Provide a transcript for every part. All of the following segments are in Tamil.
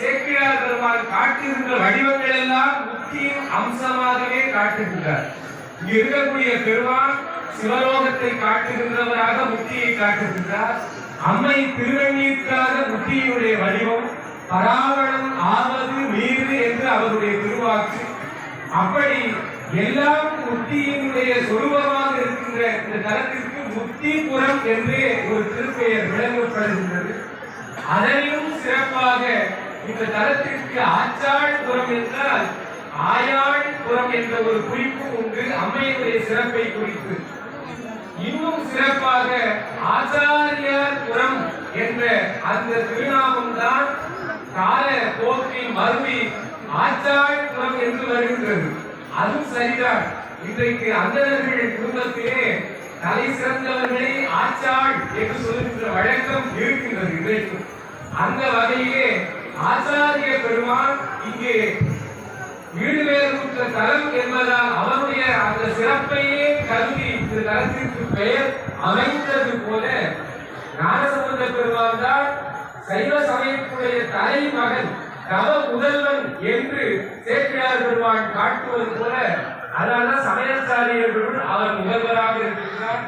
சேக்கிழார் பெருமாள் காட்டுகின்ற வடிவங்கள் எல்லாம் முக்கிய அம்சமாகவே காட்டுகின்றார். இங்க இருக்கக்கூடிய பெருமாள் சிவலோகத்தை காட்டுகின்றவராக முக்தியை காட்டுகின்றார். அம்மை திருவண்ணீருக்காக முக்தியுடைய வடிவம் பராவணம் ஆவது நீர் என்று அவருடைய திருவாக்கு. அப்படி எல்லாம் முக்தியினுடைய சொரூபமாக இருக்கின்ற இந்த தலத்திற்கு முக்திபுரம் என்று ஒரு திருப்பெயர் விளங்கப்படுகின்றது. அதனிலும் சிறப்பாக இந்த தலத்திற்கு ஆச்சாள்புரம் என்றால் ஆயாள்புரம் என்ற ஒரு குறிப்பு உண்டு அம்மையினுடைய சிறப்பை குறித்து. இன்னும் சிறப்பாக ஆச்சாரியார்புரம் என்ற அந்த திருநாமம் தான் கால போக்கில் மருவி ஆச்சாள்புரம் என்று வருகின்றது. அதுவும் சரிதான். இன்றைக்கு அந்தனர்கள் குடும்பத்திலே தலை சிறந்தவர்களை ஆச்சாள் என்று சொல்லுகின்ற வழக்கம் இருக்கின்றது இன்றைக்கும். அந்த வகையிலே ஆச்சாரிய பெருமான் இங்கே வீடு வேறுபட்ட தலம் என்பதால் அவருடைய அந்த சிறப்பையே கருதி இந்த தலத்திற்கு பெயர் அமைந்தது போல ஞானசம்பந்த பெருமான் தான் சைவ சமயத்துடைய தலைமகன் தவ முதல்வன் என்று சேக்கிழார் பெருமான் காட்டுவது போல அதனால்தான் சமயச்சாரியர்களுள் அவர் முதல்வராக இருக்கிறார்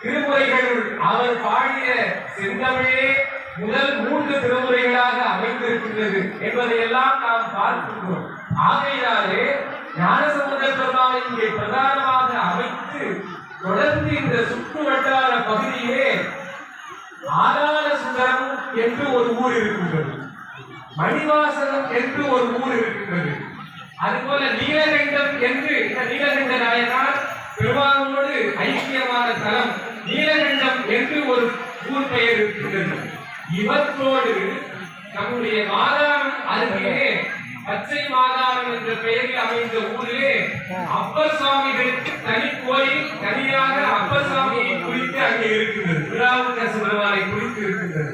திருமுறைகளுள் அவர் பாடிய செந்தமிழே முதல் மூன்று திருமுறைகளாக அமைந்திருக்கின்றது என்பதை எல்லாம் நாம் பார்க்கின்றோம். ஆகையினாலே ஞானசம்பந்த பெருமாள் இங்கே பிரதானமாக அமைத்து தொடர்ந்து இந்த சுற்று வட்டார பகுதியிலே ஆதார சுந்தரம் என்று ஒரு ஊர் இருக்கின்றது. மணிவாசகம் என்று ஒரு ஊர் இருக்கின்றது. அதுபோல நீலகண்டம் என்று இந்த நீலகண்ட நாயனார் பெருமாளோடு ஐக்கியமான தலம் நீலகண்டம் என்று ஒரு ஊர் பெயர் இருக்கின்றது. இவற்றோடு நம்முடைய மாதாரம் அருகே பச்சை மாதாரம் என்ற பெயரில் அமைந்த ஊரிலே அப்பர் சுவாமிகளுக்கு தனி கோயில் தனியாக அப்பர் சுவாமியை குறித்து அங்கே இருக்கின்றது. விழாவுக்கரசு பெருமாளை குறித்து இருக்கின்றது.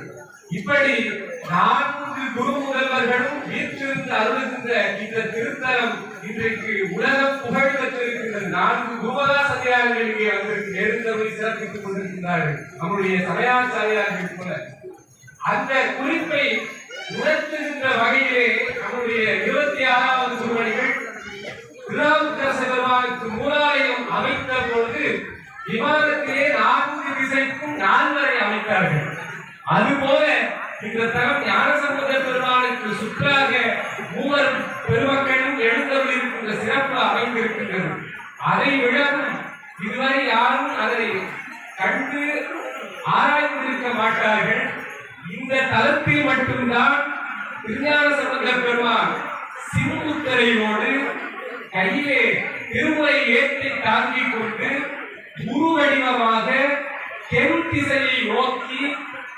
இப்படி நான்கு குரு முதல்வர்களும் வீற்றிருந்து அருளுகின்ற இந்த திருத்தலம் இன்றைக்கு உலகம் புகழ் பெற்றிருக்கின்றது. நான்கு குருமதாசரியார்கள் இங்கே வந்திருக்கு எழுந்தவரை சிறப்பித்துக் கொண்டிருக்கின்றார்கள். நம்முடைய சமயாச்சாரியார்கள் போல. அந்த குறிப்பை உணர்த்துகின்ற வகையிலே நம்முடைய இருபத்தி ஆறாவது குருமணிகள் திருநாவுக்கரசு மூலாலயம் அமைத்த பொழுது விமானத்திலே நான்கு திசைக்கும் நான்வரை அமைத்தார்கள். அதுபோல இந்த தரம் ஞானசம்பந்த பெருமானுக்கு சுற்றாக மூவர் பெருமக்களும் எழுந்தருள் இருக்கின்ற சிறப்பு அமைந்திருக்கின்றது. அதை விடவும் இதுவரை யாரும் அதை கண்டு ஆராய்ந்திருக்க மாட்டார்கள். இந்த தலத்தில் மட்டும்தான் திருஞான சம்பந்த பெருமான் சிறுமுத்தரையோடு கையிலே திருமுறை ஏற்றி தாங்கிக் கொண்டு குரு வடிவமாக தென் திசையை நோக்கி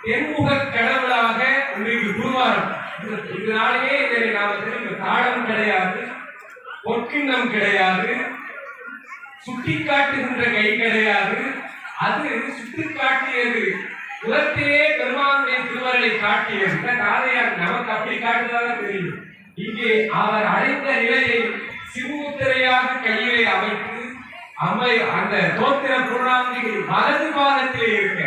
தென்முக கடவுளாக உங்களுக்கு குருவாரம். இதனாலேயே இதை நாம தெரிந்து தாளம் கிடையாது பொற்கிண்ணம் கிடையாது சுட்டி காட்டுகின்ற கை கிடையாது. அது சுட்டி காட்டியது உலகத்திலே பெருமானுடைய திருவருளை காட்டியது இந்த காதையார் நமக்கு அப்படி காட்டுதாக தெரியும். இங்கே அவர் அழைத்த நிலையை சிறுமுத்திரையாக கையிலே அமைத்து அம்மை அந்த தோத்திர பூர்ணாந்திகள் வலது பாதத்திலே இருக்க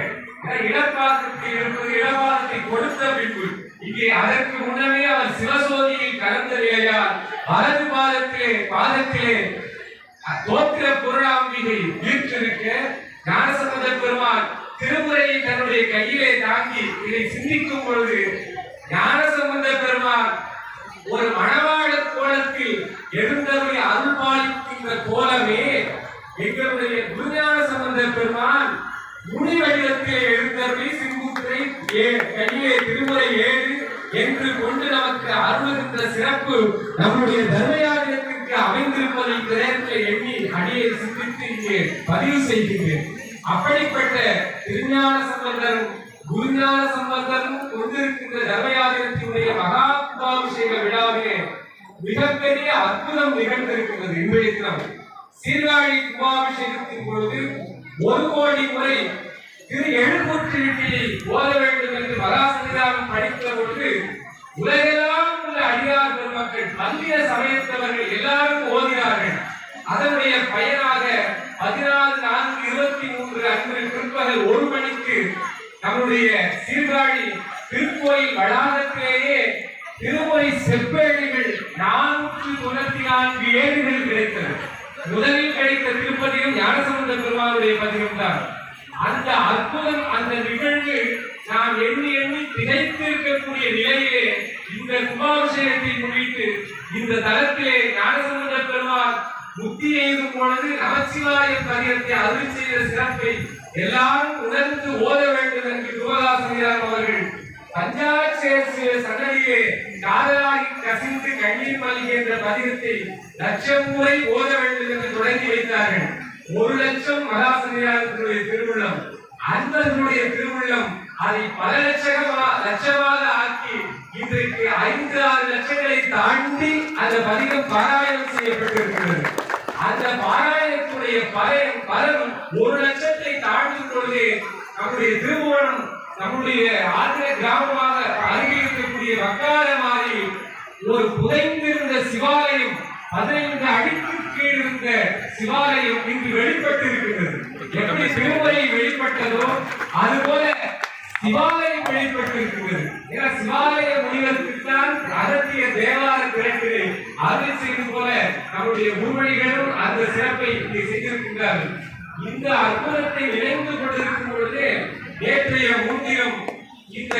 இடப்பாதத்தில் இருப்பது இடபாதத்தை கொடுத்த பின்பு இங்கே அதற்கு முன்னமே அவர் சிவசோதியில் கலந்த நிலையால் வலது பாதத்திலே பாதத்திலே தோத்திர புரணாம்பிகை வீற்றிருக்க ஞானசம்பந்த பெருமான் திருமுறையை தன்னுடைய கையிலே தாங்கி இதை சிந்திக்கும் பொழுது ஞானசம்பந்த பெருமான் ஒரு மணவாள கோலத்தில் எழுந்தவரை அருள் பாலிக்கின்ற கோலமே எங்களுடைய குருஞான சம்பந்த பெருமான் முனி வடிவத்திலே எழுந்தவரை சிம்புத்திரை கையிலே திருமுறை ஏழு என்று கொண்டு நமக்கு அருளுகின்ற சிறப்பு நம்முடைய தர்மயாதத்திற்கு அமைந்திருப்பதை இந்த நேரத்தில் எண்ணி அடியை சிந்தித்து இங்கே பதிவு செய்கின்றேன். அப்படிப்பட்ட திருஞான சம்பந்தரும் குருஞான சம்பந்தரும் கொண்டிருக்கின்ற தர்மயாகத்தினுடைய மகா கும்பாபிஷேக விழாவிலே மிகப்பெரிய அற்புதம் நிகழ்ந்திருக்கிறது இன்றைய தினம். சீர்காழி கும்பாபிஷேகத்தின் பொழுது ஒரு கோடி முறை திரு எழுநூற்றி ஓத வேண்டும் என்று மகாசன்னிதானம் படித்த பொழுது உலகெல்லாம் உள்ள அடியார் பெருமக்கள் பல்லிய சமயத்தவர்கள் எல்லாரும் ஓதினார்கள் அதனுடைய பயனாக பதினாலு நான்கு இருபத்தி மூன்று அன்று பிற்பகல் ஒரு மணிக்கு நம்முடைய சீர்காழி திருக்கோயில் வளாகத்திலேயே திரு திருமுறை செப்பேடுகள் நானூற்று தொண்ணூத்தி நான்கு ஏடுகள் கிடைத்தது. முதலில் கிடைத்த திருப்பதியும் ஞானசம்பந்த பெருமானுடைய பதிகம் தான். அந்த அற்புதம் அந்த நிகழ்வு நாம் எண்ணி எண்ணி திகைத்திருக்கக்கூடிய நிலையிலே இந்த கும்பாபிஷேகத்தை முன்னிட்டு இந்த தளத்திலே ஞானசம்பந்த பெருமாள் முக்தி எய்தும் பொழுது நமச்சிவாய பதிகத்தை அருள் செய்த சிறப்பை எல்லாரும் உணர்ந்து ஓத வேண்டும் என்று குருவதாசிரியார் அவர்கள் பஞ்சாட்சேசிய சன்னதியே காதலாகி கசிந்து கண்ணீர் மல்கி என்ற பதிகத்தை லட்சம் முறை ஓத வேண்டும் என்று தொடங்கி வைத்தார்கள். ஒரு லட்சம் மகாசிரியாருடைய திருவுள்ளம் அன்பர்களுடைய திருவுள்ளம் அதை பல லட்சமா லட்சமாக ஆக்கி இன்றைக்கு ஐந்து ஆறு லட்சங்களை தாண்டி அந்த பதிகம் பாராயணம் செய்யப்பட்டிருக்கிறது. அந்த பாராயணத்துடைய பலன் பலன் ஒரு லட்சத்தை தாண்டும் பொழுது நம்முடைய திருமணம் நம்முடைய ஆந்திர கிராமமாக அருகில் இருக்கக்கூடிய வக்கார மாதிரி ஒரு புதைந்திருந்த சிவாலயம் பதினைந்து அடிக்கு கீழ் இருந்த சிவாலயம் இன்று வெளிப்பட்டு இருக்கிறது எப்படி திருமுறை வெளிப்பட்டதோ அதுபோல சிவாலயம் வெளிப்பட்டு இருக்கிறது ஏன்னா சிவாலய முனிவருக்குத்தான் அகத்திய தேவார திரட்டிலே அதை செய்து போல நம்முடைய முன்மொழிகளும் அந்த சிறப்பை இங்கே செய்திருக்கின்றார்கள். இந்த அற்புதத்தை நினைவு கொண்டிருக்கும் பொழுது நேற்றைய முன்தினம் இந்த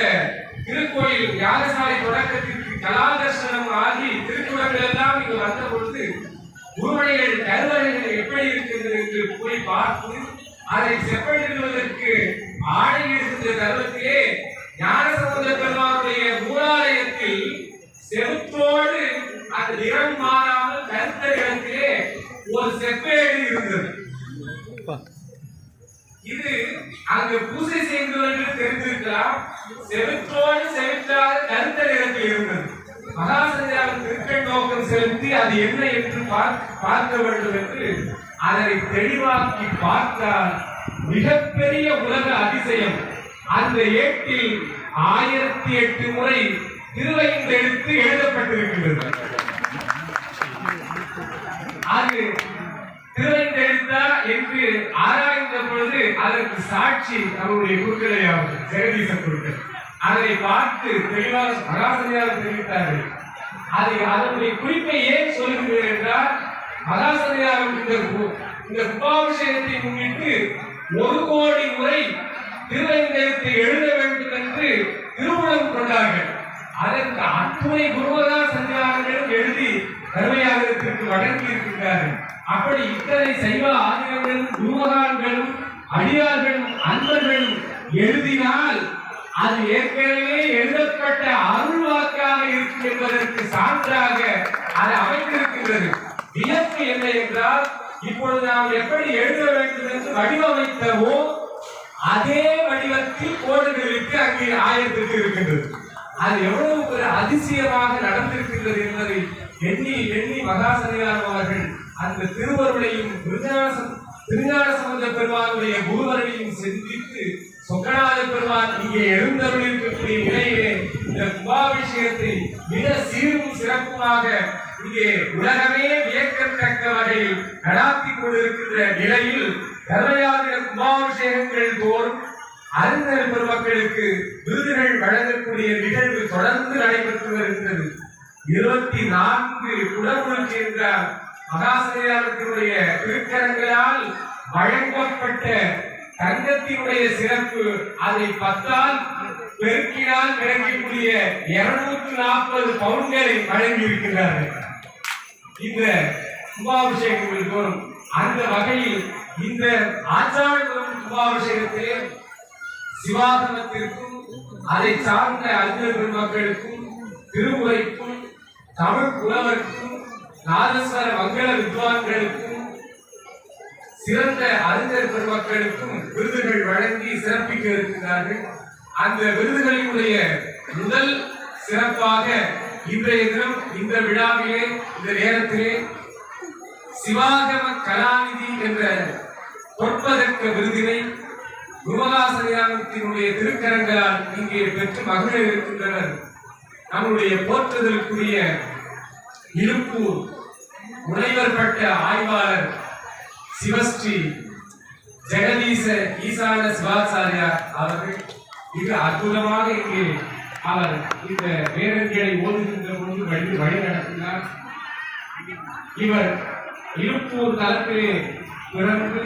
திருக்கோயில் யாகசாலை தொடக்கத்திற்கு கலாதர்சனம் ஆகி திருக்குறங்கள் எல்லாம் இங்கு வந்த பொழுது குருமணிகள் கருவறைகள் எப்படி இருக்கிறது என்று போய் பார்த்து அதை செப்பனிடுவதற்கு ஆணை அங்கு பூஜை என்று தெரிந்திருக்கலாம். செவிற்றோடு செவிற்றாக கருத்த நிறத்தில் இருந்தது. மகாசந்தியாவின் திருக்கண் நோக்கம் செலுத்தி அது என்ன என்று பார்க்க வேண்டும் என்று அதனை தெளிவாக்கி பார்த்தால் மிகப்பெரிய உலக அதிசயம். அந்த ஏட்டில் ஆயிரத்தி எட்டு முறை திருவைந்தெழுத்து எழுதப்பட்டிருக்கின்றது அதற்கு சாட்சி குருக்களை குருக்களையாவது ஜெகதீச குருக்கள் அதை பார்த்து தெளிவாக மகாசனியார் தெரிவித்தார்கள். அதை அதனுடைய குறிப்பை ஏன் சொல்லுகிறேன் என்றால் மகாசனியாரும் இந்த இந்த கும்பாபிஷேகத்தை முன்னிட்டு ஒரு கோடி முறை திருவைந்தெழுத்தை எழுத வேண்டும் என்று திருமணம் கொண்டார்கள். அதற்கு அத்துணை குருவதா சஞ்சாரங்களும் எழுதி கருமையாகத்திற்கு வழங்கி இருக்கின்றார்கள் அப்படி இத்தனை சைவ ஆதினங்களும் குருமகான்களும் அடியார்களும் அன்பர்களும் எழுதினால் அது ஏற்கனவே எழுதப்பட்ட அருள் வாக்காக இருக்கும் என்பதற்கு சான்றாக அது அமைந்திருக்கின்றது. வியப்பு என்ன என்றால் இப்பொழுது நாம் எப்படி எழுத வேண்டும் என்று வடிவமைத்தவோ அதே வடிவத்தில் கோடுகளுக்கு அங்கே ஆயத்திற்கு இருக்கின்றது. அது எவ்வளவு ஒரு அதிசயமாக நடந்திருக்கின்றது என்பதை எண்ணி எண்ணி மகாசனியார் அவர்கள் அந்த திருவருளையும் விருதாசன் திருஞான சம்பந்த பெருமானுடைய குருவரையும் சிந்தித்து சொக்கநாத பெருமான் இங்கே எழுந்தருள் இருக்கக்கூடிய நிலையிலே இந்த கும்பாபிஷேகத்தை மிக சீரும் சிறப்புமாக இங்கே உலகமே வியக்கத்தக்க வகையில் நடாத்தி கொண்டிருக்கின்ற நிலையில் கர்மயாதிர கும்பாபிஷேகங்கள் தோறும் அறிஞர் பெருமக்களுக்கு விருதுகள் வழங்கக்கூடிய நிகழ்வு தொடர்ந்து நடைபெற்று வருகிறது. இருபத்தி நான்கு குடமுழுக்கு என்ற மகாசனியாரத்தினுடைய திருக்கரங்களால் வழங்கப்பட்ட தங்கத்தினுடைய சிறப்பு அதை பத்தால் பெருக்கினால் கிடைக்கக்கூடிய இருநூற்று நாற்பது பவுன்களை வழங்கி இருக்கிறார்கள் இந்த கும்பாபிஷேகம் தோறும் அந்த வகையில் இந்த ஆச்சாரம் கும்பாபிஷேகத்திலே சிவாகமத்திற்கும் அதை சார்ந்த அஞ்சல் பெருமக்களுக்கும் திருமுறைக்கும் தமிழ் புலவருக்கும் நாதஸ்வர மங்கள வித்வான்களுக்கும் சிறந்த அறிஞர் பெருமக்களுக்கும் விருதுகள் வழங்கி சிறப்பிக்க இருக்கிறார்கள் அந்த விருதுகளினுடைய முதல் சிறப்பாக இன்றைய தினம் இந்த விழாவிலே இந்த நேரத்திலே சிவாகம கலாநிதி என்ற தொற்பதற்க விருதினை குருமகாசனியானத்தினுடைய திருக்கரங்களால் இங்கே பெற்று மகிழ இருக்கின்றனர். நம்முடைய போற்றுதலுக்குரிய இருப்பூர் முனைவர் பட்ட ஆய்வாளர் சிவஸ்ரீ ஜெகதீச ஈசான சிவாச்சாரியார் அவர்கள் மிக அற்புதமாக இங்கே அவர் இந்த வேதங்களை ஓதுகின்ற பொழுது வழி வழி நடத்தினார். இவர் இருப்பூர் தளத்திலே பிறந்து